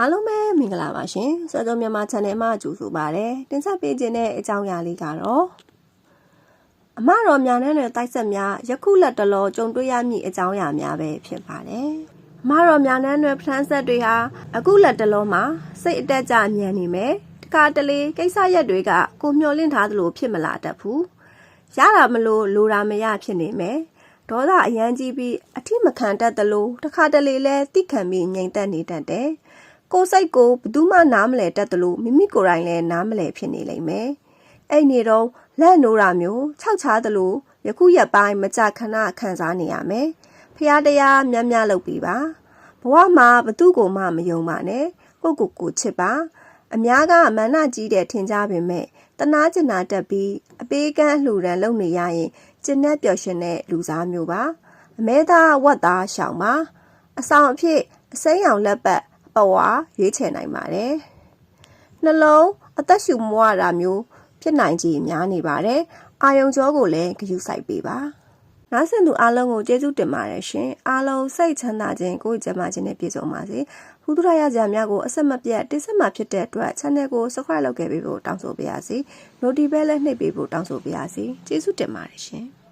အားလုံးပဲမင်္ဂလာပါရှင်စောစောမြန်မာ channel မှာကြိုဆိုပါရစေတင်ဆက်ပေးခြင်းတဲ့အကြောင်းအရာလေးကတော့အမတော်များနဲ့နဲ့တိုက်ဆက်များယခုလက်တလောကြုံတွေ့ရမည့်အကြောင်းအရာများပဲဖြစ်ပါတယ်အမတော်များနဲ့နဲ့ပထန်းဆက်တွေဟာအခုလက်တလောမှာစိတ်အတက်ကြမြန်နေမယ်တခါတလေကိစ္စရက်တွေကကိုမျှော်လင့်ထားသလိုဖြစ်မလာတတ်ဘူးရတာမလို့လိုတာမရဖြစ်နေမယ်ဒေါသအရန်ကြီးပြီးအထိမခံတတ်သလိုတခါတလေလဲတိခံပြီးငြိမ်သက်နေတတ်တယ် ကိုယ်စိတ်ကိုဘယ်သူမှနားမလဲတတ်တယ်လို့မိမိကိုယ်တိုင်လည်းနားမလဲဖြစ်နေလိမ့်မယ်။အဲ့နေတော့လက်နိုးတာမျိုးခြောက်ချားတယ်လို့ယခုရက်ပိုင်းမကြခဏခံစားနေရမယ်။ဖះတရားများများလုပ်ပြီးပါ။ဘဝမှာဘသူကိုမှမယုံပါနဲ့။ကိုယ့်ကိုယ်ကိုချစ်ပါ။အများကမာနကြီးတဲ့ထင်ကြပေမဲ့တနာကျင်နာတက်ပြီးအပေးကမ်းလှူဒန်းလုပ်နေရရင်ကျင်နဲ့ပျော်ရွှင်တဲ့လူစားမျိုးပါ။အမဲသားဝတ်သားရှောင်ပါ။အဆောင်အဖြစ်အစိမ်းရောင်လက်ပတ် ပဝါရွေးချယ်နိုင်ပါတယ်။နှလုံးအသက်ရှူမွားတာမျိုးဖြစ်နိုင်ခြေများနေပါတယ်။အာယုံကြောကိုလည်းဂရုစိုက်ပေးပါ။နားဆင်သူအားလုံးကိုကျေးဇူးတင်ပါတယ်ရှင်။အားလုံးစိတ်ချမ်းသာခြင်းကိုယ်ကျန်းမာခြင်းနဲ့ပြည့်စုံပါစေ။ဘုဒ္ဓရာဇာများကိုအဆက်မပြတ်တိဆက်မှဖြစ်တဲ့အတွက် channel ကို subscribe လုပ်ခဲ့ပေးဖို့တောင်းဆိုပါရစေ။ notification လည်းနှိပ်ပေးဖို့တောင်းဆိုပါရစေ။ကျေးဇူးတင်ပါတယ်ရှင်။